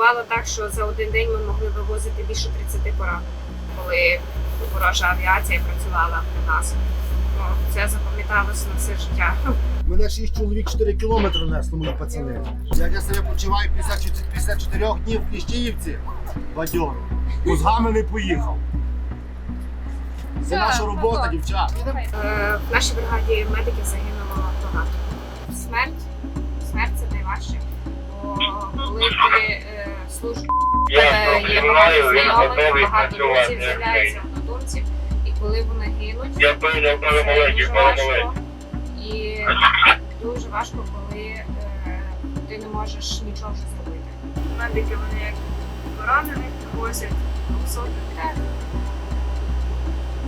Бувало так, що за один день ми могли вивозити більше 30 поранених, коли ворожа авіація працювала при нас. Ну, це запам'яталося на все життя. Мене 6 чоловік 4 кілометри несли мої пацани. Як я себе почуваю після 54 днів в Кліщіївці, бадьор, мозгами не поїхав. Це наша робота, дівчат. Е, В нашій бригаді медиків загинуло багато. Смерть, смерть це найважче. Коли ти е, Я е, він готовий багато працювати з'являється однодумців, і коли вони гинуть, Я це дуже важко. І дуже важко, коли е, ти не можеш нічого зробити. Медики вони як поранених возять сотні.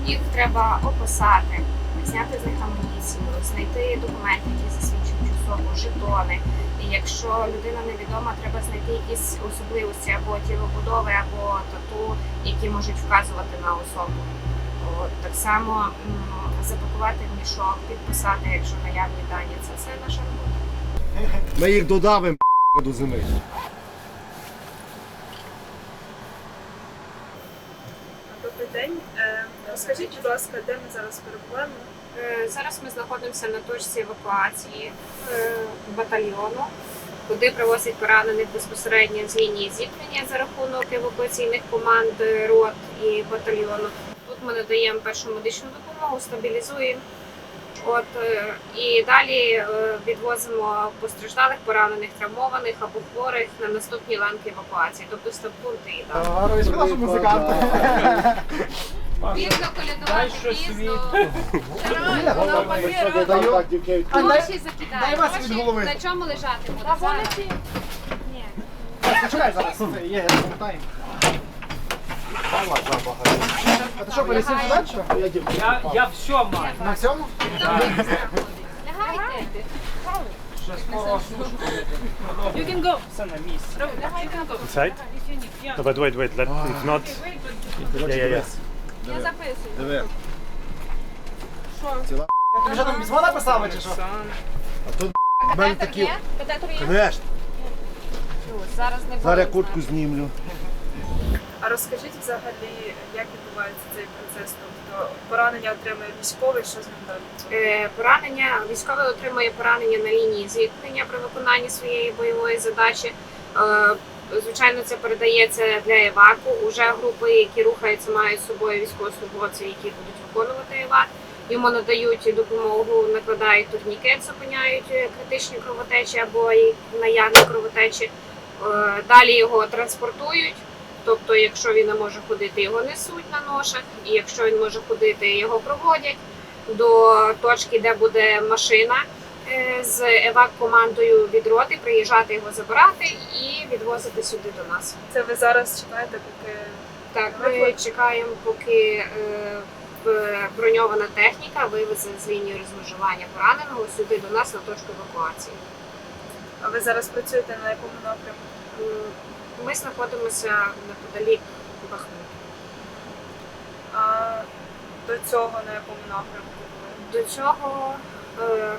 Їх треба описати, зняти з них амуніцію, знайти документи, які засвідчують особу, жетони. І якщо людина невідома, треба знайти якісь особливості або тілобудови, або тату, які можуть вказувати на особу. От, так само запакувати в мішок, підписати, якщо наявні дані. Це все наша робота. Ми їх додавимо до зими. Добрий день. Е, Розкажіть, будь ласка, де ми зараз перебуваємо? Е, Зараз ми знаходимося на точці евакуації е, батальйону, куди привозять поранених безпосередньо з лінії зіткнення за рахунок евакуаційних команд е, рот і батальйону. Тут ми надаємо першу медичну допомогу, стабілізуємо. От і далі відвозимо постраждалих, поранених, травмованих або хворих на наступні ланки евакуації, тобто стабпункти і далі. Пізно колядувати, пізно. Гроші закидаємо. дай вас від Гроші голови. на чому лежати буде? Зараз. Ні. Почекай зараз, є, запитаємо. А ти що, пересів сюди? Я дівчина. Я, я все маю. На всьому? Лягайте. You can go. Inside? No, but wait, wait. Let, if not, yeah, yeah, yeah. Я записую. Диви. Ціла Ти вже там письмо написали чи що? А тут в мене такі. Конечно. Зараз не Зараз я куртку знімлю. А розкажіть взагалі, як відбувається цей процес? Тобто поранення отримує військовий, що з ним далі? Е, Поранення військовий отримує поранення на лінії зіткнення при виконанні своєї бойової задачі. Е, Звичайно, це передається для еваку. Уже групи, які рухаються, мають з собою військовослужбовців, які будуть виконувати евак. Йому надають допомогу, накладають турнікет, зупиняють е, критичні кровотечі або наявні кровотечі. Е, Далі його транспортують. Тобто, якщо він не може ходити, його несуть на ношах, і якщо він може ходити, його проводять до точки, де буде машина з евак-командою від роти, приїжджати його забирати і відвозити сюди до нас. Це ви зараз чекаєте, поки Так, ми чекаємо, поки е, броньована техніка вивезе з лінії розмежування пораненого сюди до нас на точку евакуації. а ви зараз працюєте на якому напрямку? Ми знаходимося неподалік Бахмут. А до цього на якому напрямку? До цього, е,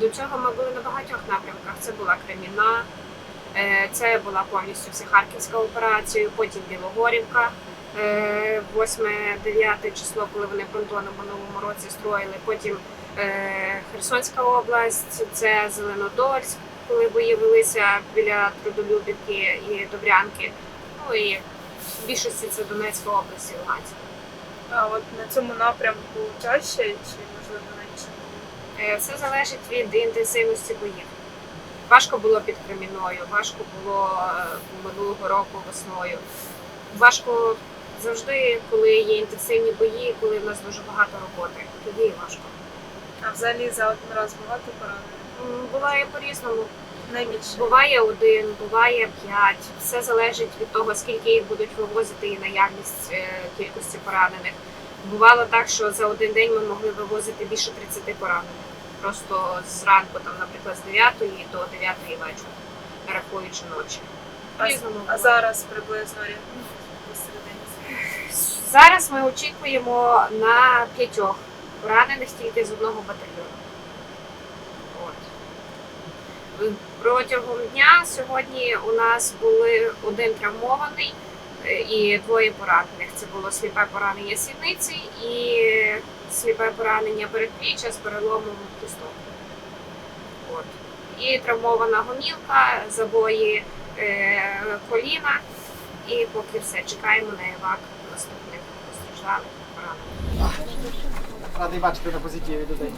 до цього ми були на багатьох напрямках. Це була Креміна, е, це була повністю вся Харківська операція, потім Білогорівка. 8-9 число, коли вони понтони в минулому році строїли. Потім е, Херсонська область, це Зеленодольськ, коли бої велися біля Трудолюбівки і Добрянки. Ну і в більшості це Донецька область і Луганська. А от на цьому напрямку чаще чи можливо менше? Е, Все залежить від інтенсивності боїв. Важко було під Креміною, важко було е, минулого року весною. Важко завжди, коли є інтенсивні бої, коли в нас дуже багато роботи. Тоді і важко. А взагалі за один раз багато поранених? Буває по-різному. Найбільше. Буває один, буває п'ять. Все залежить від того, скільки їх будуть вивозити і наявність е, кількості поранених. Бувало так, що за один день ми могли вивозити більше 30 поранених. Просто зранку, там, наприклад, з 9 до 9 вечора, рахуючи ночі. А, Різному а зараз приблизно рівно посередині. Зараз ми очікуємо на п'ятьох поранених тільки з одного батальйону. От. Протягом дня сьогодні у нас були один травмований і двоє поранених. Це було сліпе поранення сідниці і сліпе поранення передпліччя з переломом кісток. От. І травмована гомілка, забої е, коліна. І поки все, чекаємо на евак наступних постраждалих поранених. Радий бачити на позитиві людей.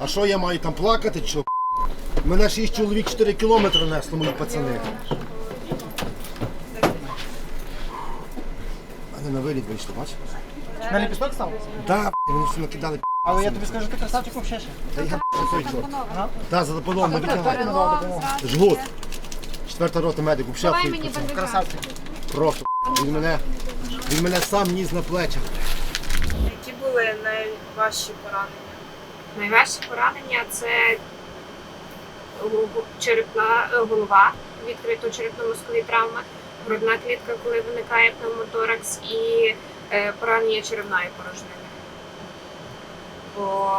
А що я маю там плакати? Що? Мене 6 чоловік 4 кілометри несло, мої пацани. Вони на виліт вийшли, бачиш? На ліпісток став? Да, вони всі накидали. Але я тобі скажу, ти красавчик взагалі ще. Та я той чорт. Та, за допомогою допомогу. Жгут. Четверта рота медику, Давай мені. Красавчик. Просто. Він мене, він мене сам ніс на плечах. Які були найважчі поранення? Найважче поранення це черепна е, голова, відкрито черепно-мозкові травми, грудна клітка, коли виникає пневмоторакс, і е, поранення черевної порожнини. Бо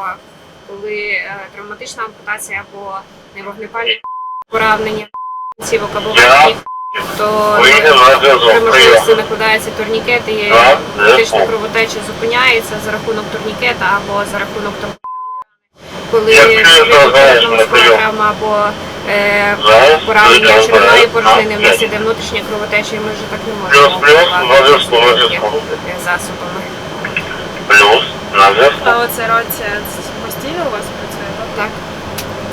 коли е, травматична ампутація або невогнепальне поранення кінцівок або верхніх, то при можливості накладаються турнікети, і фактично кровотеча зупиняється за рахунок турнікета або за рахунок того, коли травма або е, поранення черевної порожнини, в нас іде внутрішня кровотеча, і ми вже так не можемо оперувати засобами. Плюс на зв'язку. А оця рація постійно у вас працює? так?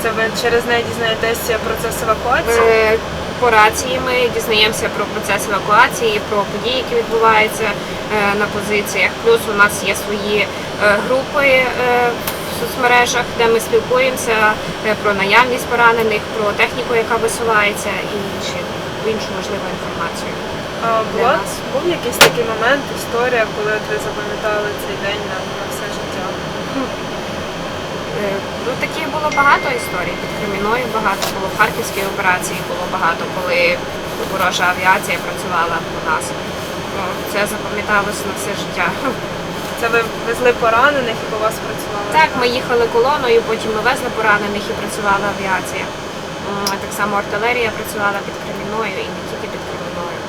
Це ви через неї дізнаєтесь процес евакуації? Е, По рації ми дізнаємося про процес евакуації, про події, які відбуваються е, на позиціях. Плюс у нас є свої е, групи е, соцмережах, де ми спілкуємося е, про наявність поранених, про техніку, яка висувається, і інші іншу важливу інформацію. А для нас. був якийсь такий момент, історія, коли от ви запам'ятали цей день на, на все життя? Е, Ну, таких було багато історій під Креміною, багато було в Харківській операції, було багато, коли ворожа авіація працювала по нас. Ну, це запам'яталося на все життя. Це ви везли поранених і по вас працювали? Так, ми їхали колоною, потім ми везли поранених і працювала авіація. Так само артилерія працювала під Креміною і не тільки під Креміною.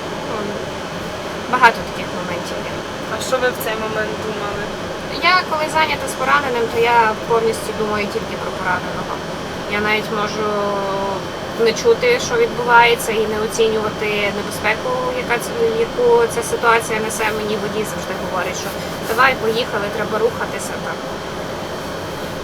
Багато таких моментів є. А що ви в цей момент думали? Я коли зайнята з пораненим, то я повністю думаю тільки про пораненого. Я навіть можу не чути, що відбувається, і не оцінювати небезпеку, яка яку ця ситуація несе. Мені водій завжди говорить, що давай, поїхали, треба рухатися. Так.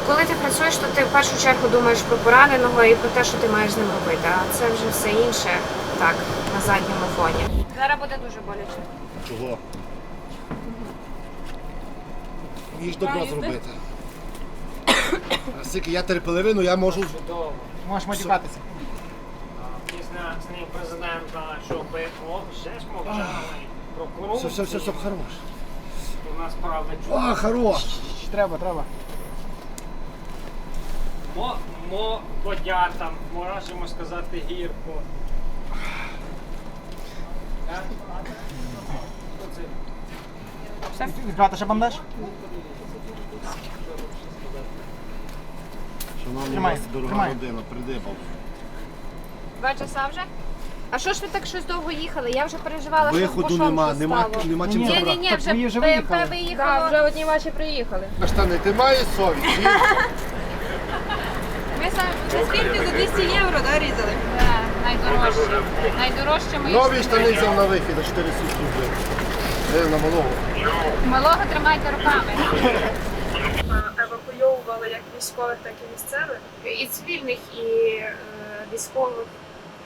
Коли ти працюєш, то ти в першу чергу думаєш про пораненого і про те, що ти маєш з ним робити. А це вже все інше так, на задньому фоні. Зараз буде дуже боляче. Чого? Їж добро зробити. А Скільки я терпеливину, я можу. Чудово. Можеш матюкатися. Ним президента, щоб вже ж мовчали про Все, корупцію. все, все, все, хорош. У нас правда чудо. А, хорош. Треба, треба. Мо, мо водятам, можемо сказати гірко. Так? Оце Відкривати ще бандаж? Шановні Тримай, вас, дорога тримай. родина, придибав. Два часа вже? А що ж ви так щось довго їхали? Я вже переживала, Виходу що нема, нема, нема чим Ні, Ні, ні, забрати. ні, Так вже ви вже БМП виїхали? виїхало. вже одні ваші приїхали. Штани, ти маєш совість? Ні? Ми саме Це скільки за 200 євро да, різали? Да, найдорожче. Найдорожче ми Нові штани взяв на вихід, а 4 сутки вбив. Е, На малого. малого тримайте руками. Евакуйовували як військових, так і місцевих, І цивільних, і е, військових.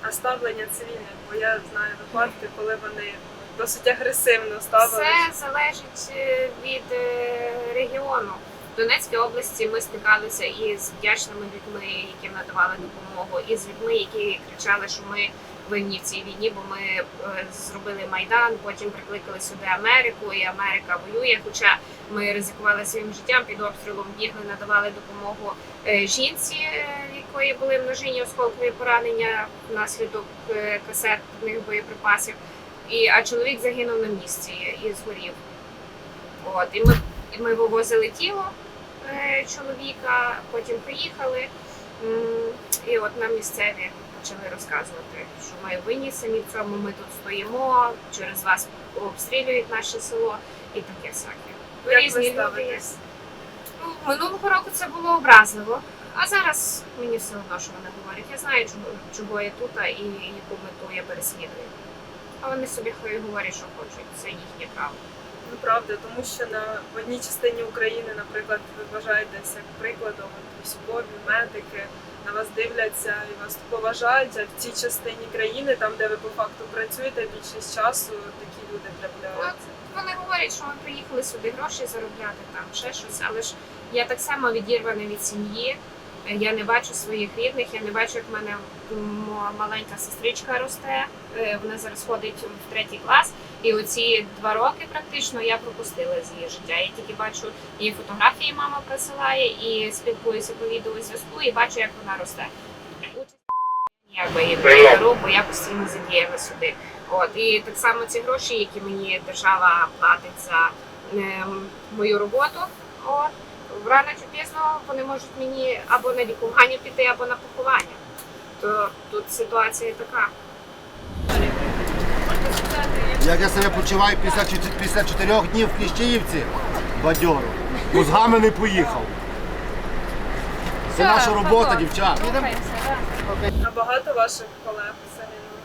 А ставлення цивільних, бо я знаю випадки, коли вони досить агресивно ставили. Це залежить е, від е, регіону. В Донецькій області ми стикалися із вдячними людьми, яким надавали допомогу, і з людьми, які кричали, що ми винні в цій війні, бо ми е, зробили майдан, потім прикликали сюди Америку, і Америка воює. Хоча ми ризикували своїм життям під обстрілом, бігли, надавали допомогу жінці, якої були множинні осколкові поранення внаслідок е, касетних боєприпасів. І, а чоловік загинув на місці і згорів. От, і ми, і ми вивозили тіло е, чоловіка, потім приїхали. М, І от нам місцеві почали розказувати, що ми винні самі в цьому, ми тут стоїмо, через вас обстрілюють наше село і таке всяке. Різні люди є. Ну, Минулого року це було образливо, а зараз мені все одно, що вони говорять. Я знаю, чого, чого я тут і яку мету я переслідую. А вони собі хай говорять, що хочуть, це їхнє право. Ну правда, тому що на в одній частині України, наприклад, ви вважаєтеся як прикладом от, військові, медики, на вас дивляться і вас поважають, а в цій частині країни, там де ви по факту працюєте, більшість часу такі люди трапляються. Вони говорять, що ми приїхали сюди гроші заробляти, там ще щось, але ж я так само відірвана від сім'ї. Я не бачу своїх рідних, я не бачу, як в мене маленька сестричка росте. Е, Вона зараз ходить в третій клас, і оці два роки практично я пропустила з її життя. Я тільки бачу її фотографії, мама присилає, і спілкуюся по відеозв'язку, і бачу, як вона росте. Ніякби її не беру, бо я постійно задіяна сюди. От і так само ці гроші, які мені держава платить за ем, мою роботу. От рано чи пізно вони можуть мені або на лікування піти, або на поховання. То тут ситуація така. Як я себе почуваю після, після чотирьох днів в Кліщеївці, бадьоро, мозгами не поїхав. Це наша робота, дівчата. А багато ваших колег загинуло?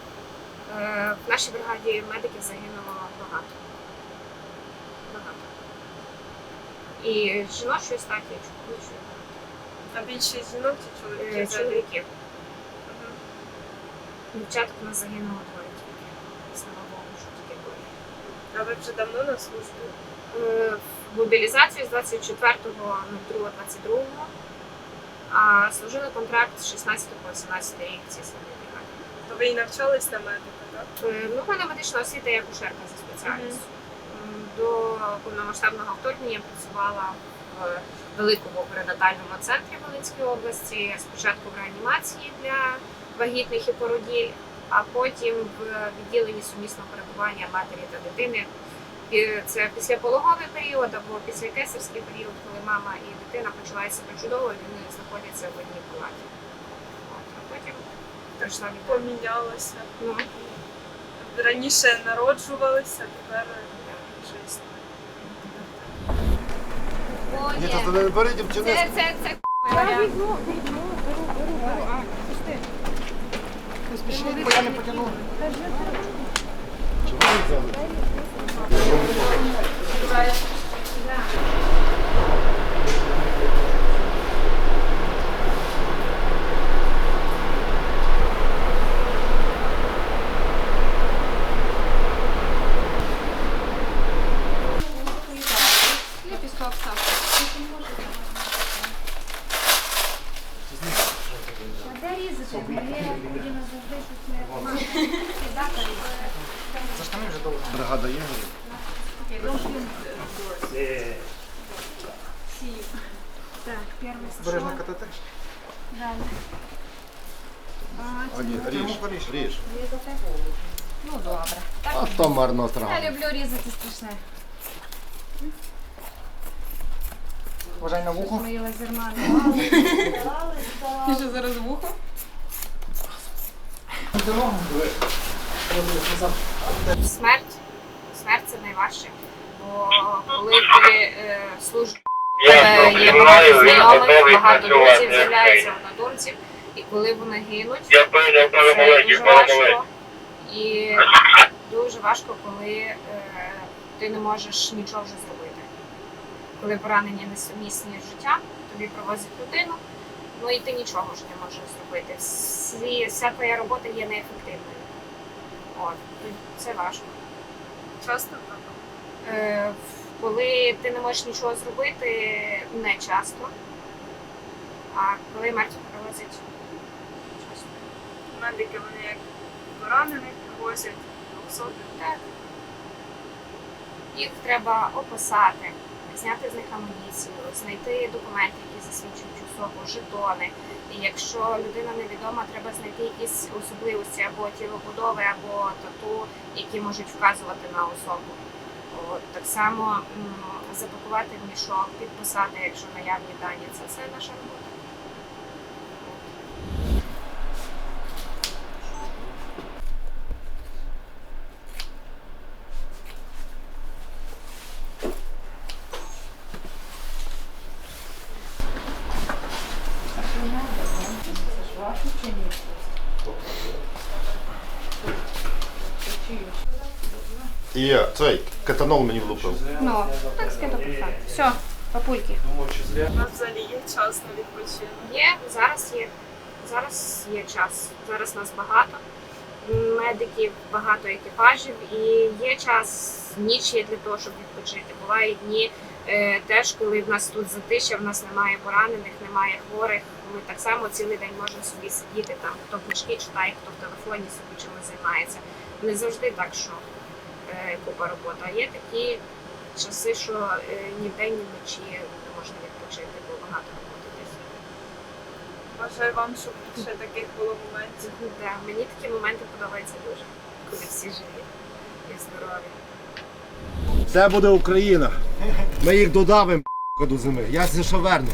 Е, В нашій бригаді медиків загинуло багато. Багато. І жіночої статі, і чоловічої. А більшість жінок чи Е, чоловіків? Чоловіків. Мгм. Дівчаток у нас загинуло двоє тільки. Слава Богу, що тільки двоє. А ви вже давно на службі? Е, в мобілізацію з 24.02.22, а служили контракт з 16 по 18 рік в цій самій. То ви і навчались на медика, так? Е, Ну, в мене медична освіта як акушерка за спеціальністю. М, До повномасштабного вторгнення працювала в великому перинатальному центрі Волинської області. Спочатку в реанімації для вагітних і породіль, а потім в відділенні сумісного перебування матері та дитини. Це післяпологовий період або післякесарський період, коли мама і дитина почувають себе чудово, вони знаходяться в одній палаті. От, а потім прийшла війна. Помінялося. Ну, Раніше народжувалися, тепер життя. Ні, то не бери дівчини. це, це, це Не спішіть, бо я не потягну. Чого ви взяли? За штани вже довго. Бригада є? Бережно катати. А, ні, ріж, поріж. ріж. Ну добре. А то марно Я страва. люблю різати страшне. Вважай на вухо. Мої лазермани. Що зараз вухо? Смерть. Смерть це найважче. Бо коли ти е, служиш, е, є багато знайомих, багато друзів, з'являється однодумців, і коли вони гинуть, це дуже важко. І дуже важко, коли е, ти не можеш нічого вже зробити. Коли поранення несумісні з життям, тобі привозять людину, ну і ти нічого вже не можеш зробити. Всі, вся твоя робота є неефективною. От, це важко. Часто так. Е, коли ти не можеш нічого зробити, не часто. А коли мертві привозять часто. Медики вони як поранених привозять двохсотих. Так. Їх треба описати, зняти з них амуніцію, знайти документи, які засвідчують особу, жетони. І якщо людина невідома, треба знайти якісь особливості або тілобудови, або тату, які можуть вказувати на особу. От, так само запакувати в мішок, підписати, якщо наявні дані, це все наша робота. От. І цей кетанол мені влупив. Ну, так скидо профан. Все, папульки. У нас взагалі є час на відпочинок. Є, зараз є. Зараз є час. Зараз нас багато. Медиків, багато екіпажів, і є час, ніч є для того, щоб відпочити. Бувають дні е, теж, коли в нас тут затища, в нас немає поранених, немає хворих. Ми так само цілий день можемо собі сидіти там, хто книжки читає, хто в телефоні собі чимось займається. Не завжди так, що купа роботи. А є такі часи, що е, ні вдень, ні вночі не можна відпочити, бо багато роботи десь. Бажаю вам, щоб ще таких було моментів. Да, мені такі моменти подобаються дуже, коли всі живі і здорові. Це буде Україна. Ми їх додавимо до зими. Я це що верну.